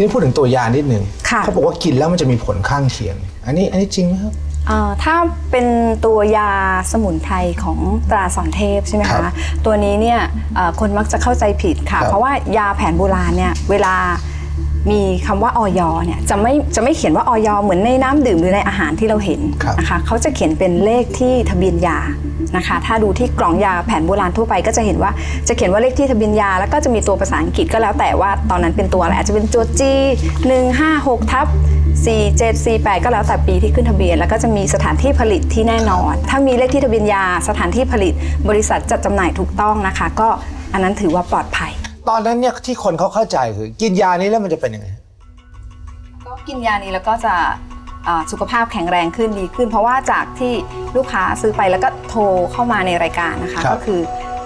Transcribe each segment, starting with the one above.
ทีนี้พูดถึงตัวยานิดหนึ่งค่ะ เขาบอกว่ากินแล้วมันจะมีผลข้างเคียง อันนี้อันนี้จริงไหมครับ เอ่อถ้าเป็นตัวยาสมุนไพรของตราสอนเทพใช่ไหมครัคะบตัวนี้เนี่ยเอ่อคนมักจะเข้าใจผิดค่ะ ครับเพราะว่ายาแผนโบราณเนี่ยเวลา มีคำว่าออยเนี่ยจะไม่จะไม่เขียนว่าออยเหมือนในน้ำดื่มหรือในอาหารที่เราเห็นครับนะคะเขาจะเขียนเป็นเลขที่ทะเบียนยานะคะ ถ้าดูที่กล่องยาแผนโบราณทั่วไปก็จะเห็นว่าจะเขียนว่าเลขที่ทะเบียนยา แล้วก็จะมีตัวภาษาอังกฤษก็แล้วแต่ว่าตอนนั้นเป็นตัวอะไรอาจจะเป็นตัว G 156ทับ4748 ก็แล้วแต่ปีที่ขึ้นทะเบียน แล้วก็จะมีสถานที่ผลิตที่แน่นอน ถ้ามีเลขที่ทะเบียนยา สถานที่ผลิตบริษัทจัดจำหน่ายถูกต้องนะคะ ก็อันนั้นถือว่าปลอดภัย ตอนนั้นเนี่ยที่คนเขาเข้าใจคือ กินยานี้แล้วมันจะเป็นยังไง ก็กินยานี้แล้วก็จะอ่าสุขภาพแข็งแรงขึ้นดีขึ้น เพราะว่าจากที่ลูกค้าซื้อไปแล้วก็โทรเข้ามาในรายการนะคะ ครับ ก็คือ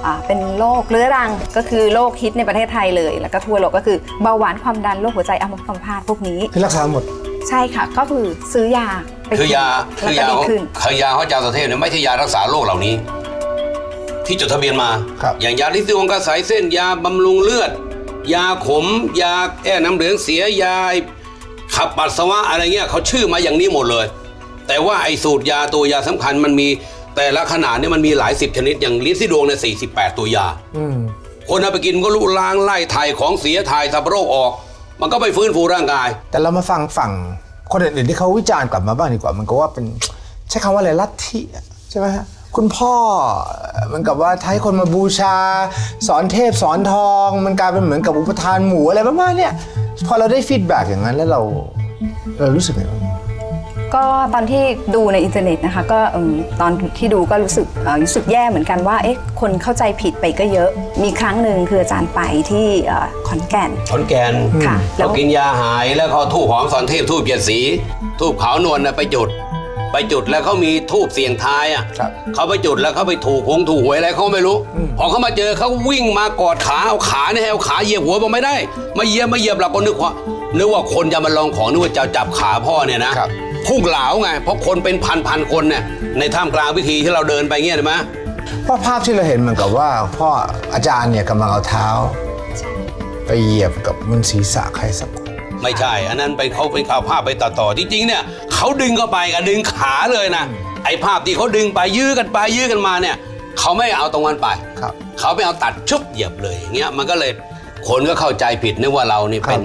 อ่าเป็นโรคเรื้อรังก็คือโรคฮิตในประเทศไทยเลย แล้วก็ทั่วโลกก็คือเบาหวานความดันโรคหัวใจอัมพาตพวกนี้คือรักษาหมด ใช่ค่ะ ก็คือซื้อยาไปคือยาแล้คืวอก็ยาดีของขึ้น คือยาของอาจารย์สเทพเนี่ยไม่ใช่ยารักษาโรคเหล่านี้ ที่จดทะเบียนมา ครับ อย่างยาลิซิวงกระสายเส้นยาบำรุงเลือด ยาขม ยาแก้น้ำเหลืองเสียยาขับปัสสาวะอะไรเงี้ยเขาชื่อมาอย่างนี้หมดเลย แต่ว่าไอ้สูตรยาตัวยาสำคัญมันมีแต่ละขนาดเนี่ยมันมีหลายสิบชนิดอย่างลิซิดวงเนี่ยสี่สิบแปดตัวยา อืม คนเอาไปกินก็ลุล้างไล่ถ่ายของเสียถ่ายสับโรคออก มันก็ไปฟื้นฟูร่างกาย แต่เรามาฟังฝั่งคนอื่นๆที่เขาวิจารณ์กลับมาบ้างดีกว่า มันก็ว่าเป็น ใช้คำว่าอะไรลัทธิอะใช่ไหมฮะ คุณพ่อเหมันกับว่าใช้คนมาบูชา สอนเทพสอนทอง มันกลายเป็นเหมือนกับอุปทานหมูอะไรประมาณเนี้ยพอเราได้ฟีดแบ็กอย่างนั้นแล้วเราเรารู้สึกไงบ้างก็ตอนที่ดูในอินเทอร์เน็ตนะคะก็เอิ่มตอนที่ดูก็รู้สึกเอ่อรู้สึกแย่เหมือนกันว่าเอ๊ะคนเข้าใจผิดไปก็เยอะ มีครั้งหนึ่งคืออาจารย์ไปที่เอ่อขอนแก่นขอนแก่นค่ะแล้เขาวกินยาหายแล้วเขาทูบหอมสอนเทพทูบเกียรติสีทูบขาวนวลนะไปจุด ไปจุดแล้วเขามีทูบเสียงทายอะครับเขาไปจุดแล้วเขาไปถูกหงถูกหวยอะไรเขาไม่รู้ พอเขามาเจอเขาวิ่งมากอดขาเอาขาเนี่ยให้เอาขาเหยียบหัวบอกไม่ได้มาเหยียบมาเหยียบเราก็นึกว่านึกว่าคนจะมาลองของนึกว่าจะจับขาพ่อเนี่ยนะครับ พุ่งเหลาไงเพราะคนเป็นพันพันๆคนเนี่ยในท่ามกลางพิธีที่เราเดินไปเงี้ยเห็นไหมเพราะภาพที่เราเห็นเหมือนกับว่าพ่ออาจารย์เนี่ยกำลังเอาเท้า ไปเหยียบกับบนศีรษะใครสักคน ไม่ใช่ อันนั้นไปเขาเป็นข่าวภาพไปตัดต่อจริงๆเนี่ยเขาดึงเข้าไปกับดึงขาเลยนะไอ้ภาพที่เขาดึงไปยื้อกันไปยื้อกันมาเนี่ยเขาไม่เอาตรงนั้นไปครับเขาไปเอาตัดชุบเหยียบเลยอย่างเงี้ยมันก็เลยคนก็เข้าใจผิดนึกว่าเรานี่เป็น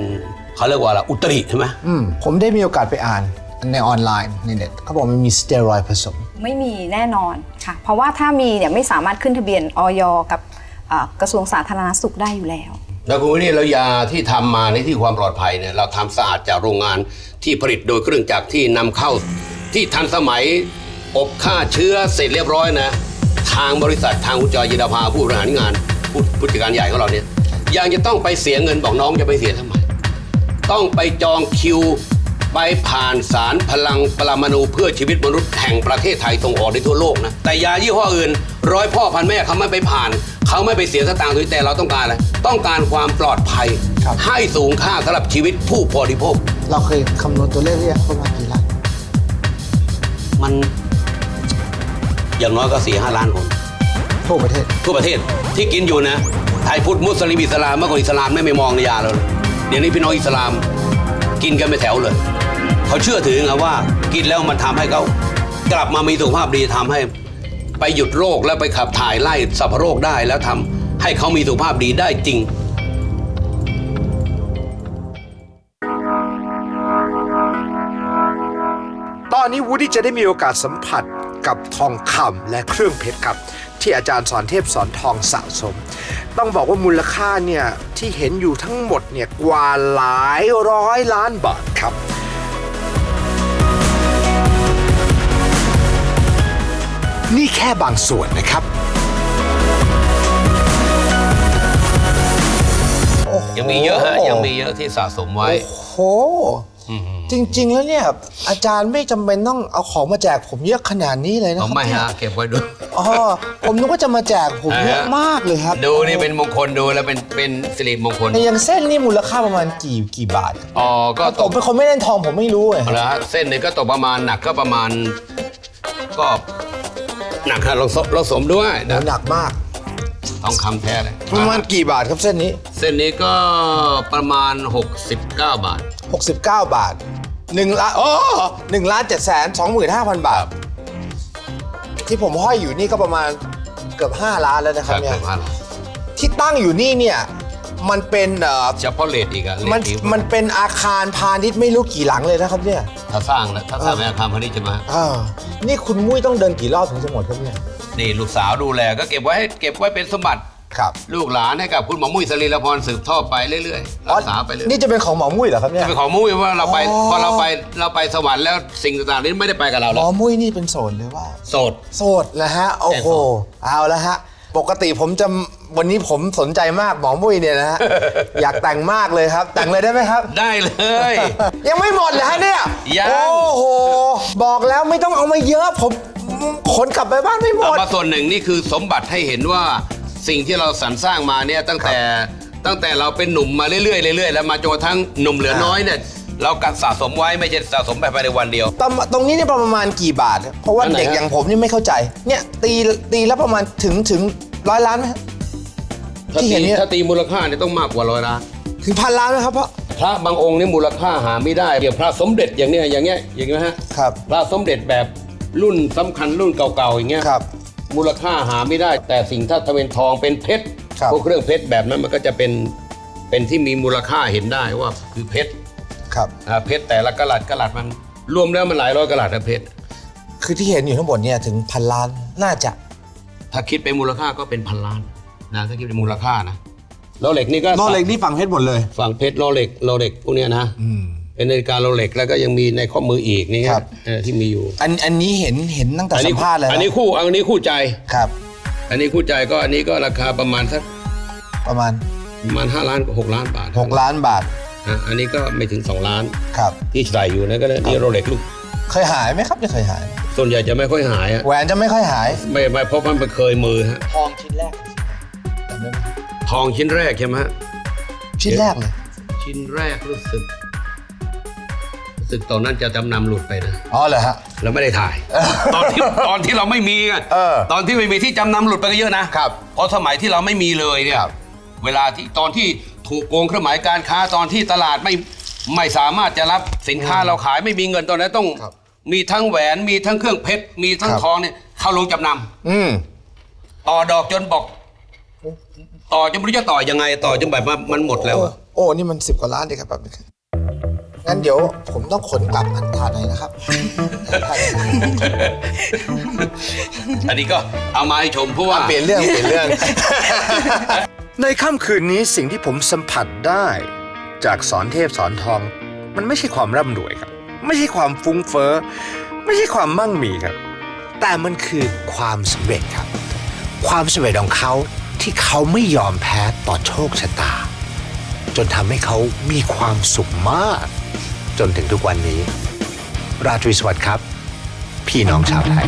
เขาเรียกว่าอะไรอุตริใช่ไหมอืมผมได้มีโอกาสไปอ่านในออนไลน์ในเน็ตเขาบอกมันมีสเตียรอยด์ผสม ไม่มีแน่นอนค่ะ เพราะว่าถ้ามีเนี่ยไม่สามารถขึ้นทะเบียนออยกับเอ่อกระทรวงสาธารณสุขได้อยู่แล้ว แล้วคุณวินี่เรายาที่ทำมาในที่ความปลอดภัยเนี่ยเราทำสะอาดจากโรงงานที่ผลิตโดยเครื่องจักรที่นำเข้าที่ทันสมัยอบฆ่าเชื้อเสร็จเรียบร้อยนะ ทางบริษัททางคุณจอยยินดาภาผู้บริหารงานผู้ผู้จัดการใหญ่ของเราเนี่ยยังจะต้องไปเสียเงินบอกน้องจะไปเสียทำไมต้องไปจองคิวไปผ่านสารพลังปรมาณูเพื่อชีวิตมนุษย์แห่งประเทศไทยส่งออกในทั่วโลกนะแต่ยายี่ห้ออื่น ร้อยพ่อพันแม่เขาไม่ไปผ่าน เขาไม่ไปเสียสตางค์ด้วยแต่เราต้องการอะไรต้องการความปลอดภัย ครับ ให้สูงค่าสำหรับชีวิตผู้บริโภค เราเคยคำนวณตัวเลขเรียกประมาณกี่ล้านมันอย่างน้อยก็สี่ห้าล้านคน ทั่วประเทศ ทั่วประเทศที่กินอยู่นะไทยพุทธมุสลิมอิสลามเมื่อก่อนอิสลามไม่ไม่มองในยาเราเลยเดี๋ยวนี้พี่น้องอิสลามกินกันไปแถวเลย เขาเชื่อถือไงว่ากินแล้วมันทำให้เขากลับมามีสุขภาพดีทำให้ ไปหยุดโรคแล้วไปขับถ่ายไล่สัพโรคได้แล้วทำให้เขามีสุขภาพดีได้จริงตอนนี้วูดดี้จะได้มีโอกาสสัมผัสกับทองคำและเครื่องเพชรครับ ที่อาจารย์สอนเทพสอนทองสะสม ต้องบอกว่ามูลค่าเนี่ยที่เห็นอยู่ทั้งหมดเนี่ยกว่าหลายร้อยล้านบาทครับ นี่แค่บางส่วนนะครับ ยังมีเยอะฮะยังมีเยอะที่สะสมไว้ โอ้โห จริง ๆ แล้วเนี่ย อาจารย์ไม่จำเป็นต้องเอาของมาแจกผมเยอะขนาดนี้เลยนะคเอารับไม่เนี่ยฮะเก็บไว้ดู อ๋อผมนึกว่าจะมาแจกผมเยอะมากเลยครับดูนี่เป็นมงคลดูแล้วเป็นเป็นสิริมงคลแต่อย่างเส้นนี่มูลค่าประมาณกี่กี่บาท อ๋อก็ผตมกเป็นคนไม่เล่นทองผมไม่รู้เลยเอาละฮะเส้นหนึงก็ตกประมาณหนักก็ประมาณ ก็ หนักฮะลองสเราสมด้วยแล้นะวหนักมากทองคำแท้เลยประมาณกี่บาทครับเส้นนี้ เส้นนี้ก็ประมาณ 69 บาท 69 บาท1ล้านโอ้หนึ่งล้านเจ็ดแสนสองหมื่นห้าพันบาท ที่ผมห้อยอยู่นี่ก็ประมาณเกือบ 5 ล้านแล้วนะครับเนี่ย เกือบห้าล้าน ที่ตั้งอยู่นี่เนี่ย มันเป็นเอ่อเฉพาะเลทอีกอะเลมันทอีกมันเป็นอาคารพาณิชย์ไม่รู้กี่หลังเลยนะครับเนี่ยถ้าสร้างนะถ้าสร้างเป็นอาคารพาณิชย์จะมาอ่านี่คุณมุ้ยต้องเดินกี่รอบถึงจะหมดครับเนี่ยนี่ลูกสาวดูแลก็เก็บไว้ให้เก็บไว้เป็นสมบัติ ครับลูกหลานให้กับคุณหมอมุ้ยสรีรพรสืบทอดไปเรื่อยๆรักษาไปเรื่อยนี่จะเป็นของหมอมุ้ยเหรอครับเนี่ยเป็นของมุ้ยว่าเราไปอ๋อ พอเราไปเราไปสวรรค์แล้วสิ่งต่างๆนี้ไม่ได้ไปกับเราหมแล้วอมุ้ยนี่เป็นโสดหรือว่า โสด โสดนะฮะโอ้โห เอาละฮะ ปกติผมจะวันนี้ผมสนใจมากหมอมุ้ยเนี่ยนะฮะ อยากแต่งมากเลยครับ แต่งเลยได้ไหมครับ ได้เลย ยังไม่หมดเลยฮะเนี่ยยัง โอ้โห บอกแล้วไม่ต้องเอามาเยอะ ผมขนกลับไปบ้านไม่หมเอาด มาส่วนหนึ่งนี่คือสมบัติให้เห็นว่าสิ่งที่เราสรรสร้างมาเนี่ยตั้งแต่ตั้งแต่เราเป็นหนุ่มมาเรื่อยๆเรื่อยๆแล้วมาจนกระทั่งหนุ่มเหลือน้อยเนี่ย เรากัดสะสมไว้ไม่ใช่สะสมไปภายในวันเดียว ตรงตรงนี้เนี่ยประมาณกี่บาท เพราะว่าอันไหนเด็กฮะ อย่างผมนี่ไม่เข้าใจ เนี่ยตีตีแล้วประมาณถึงถึงร้อยล้านไหมฮะ ถ้าที่ตีเห็นเนี่ย ถ้าตีมูลค่าเนี่ยต้องมากกว่าร้อยล้านถึงพันล้านไหมครับพ่อ พระบางองค์นี่มูลค่าหาไม่ได้อย่างพระสมเด็จอย่างเนี้ยอย่างเงี้ยอย่างเงี้ยฮะครับ พระสมเด็จแบบรุ่นสำคัญรุ่นเก่าๆอย่างเงี้ย ครับ มูลค่าหาไม่ได้ แต่สิ่งถ้าถ้าเป็นทองเป็นเพชรครับ พวกเครื่องเพชรแบบนั้นมันก็จะเป็นเป็นที่มีมูลค่าเห็นได้ว่าคือเพชร ครับอ่าเพชรแต่ละกะลัดกะลัดมันรวมแล้วมันหลายร้อยกะลัดนะเพชรคือที่เห็นอยู่ทั้งหมดเนี่ยถึงพันล้านน่าจะถ้าคิดเป็นมูลค่าก็เป็นพันล้านนะถ้าคิดเป็นมูลค่านะโรเล็กนี่ก็นอเล็กนี่ฝั่งเพชรหมดเลย ฝั่งเพชรโรเล็กโรเล็กพวกเนี้ยนะอืม เป็นนาฬิกาโรเล็กแล้วก็ยังมีในข้อมืออีกนี่ครับเออที่มีอยู่อันอันนี้เห็นเห็นตั้งแต่สัมภาษณ์เลยอันนี้คู่อันนี้คู่ใจ ครับ อันนี้คู่ใจก็อันนี้ก็ราคาประมาณสักประมาณประมาณ5ล้านหกล้านบาท 6 ล้านบาท อะอันนี้ก็ไม่ถึง 2 ล้านครับ ที่ใส่อยู่นะก็เลยนี่โรเล็กลูก เคยหายไหมครับจะเคยหายไหมส่วนใหญ่จะไม่ค่อยหายอะแหวนจะไม่ค่อยหายไม่ไม่เพราะมันเคยมือฮะทองชิ้นแรกจำได้ไหมทองชิ้นแรกใช่ไหมฮะ ชิ้นแรกเลยชิ้นแรกรู้สึกรู้สึกตอนนั้นจะจำนำหลุดไปนะอ๋อเหรอฮะ เราไม่ได้ถ่าย ตอนที่ตอนที่เราไม่มีไงเออตอนที่ไม่มีที่จำนำหลุดไปก็เยอะนะครับ เพราะสมัยที่เราไม่มีเลยเนี่ยครับ เวลาที่ตอนที่ ถูกโกงเครื่องหมายการค้าตอนที่ตลาดไม่ไม่สามารถจะรับสินค้าเราขายไม่มีเงินตอนนั้นต้อง ครับมีทั้งแหวนมีทั้งเครื่องเพชรมีทั้งครับ ทองเนี่ยเข้าลงจำนอืมำต่อดอกจนบอก ต่อจนไม่รู้จะต่อยังไง ต่อจนแบบว่ามันหมดแล้วโอ้อะโอ้ นี่มันสิบกว่าล้านเลยครับแบบนี้งั้นเดี๋ยวผมต้องขนกลับอันทานเลยนะครับอันนี้ก็เอามาให้ชมเพราะว่า เปลี่ยนเรื่องเปลี่ยนเรื่อง ในค่ำคืนนี้สิ่งที่ผมสัมผัสได้ จากสอนเทพสอนทอง มันไม่ใช่ความร่ำรวยครับ ไม่ใช่ความฟุ้งเฟ้อ ไม่ใช่ความมั่งมีครับ แต่มันคือความสำเร็จครับ ความสำเร็จของเขาที่เขาไม่ยอมแพ้ต่อโชคชะตา จนทำให้เขามีความสุขมาก จนถึงทุกวันนี้ ราตรีสวัสดิ์ครับ พี่น้องชาวไทย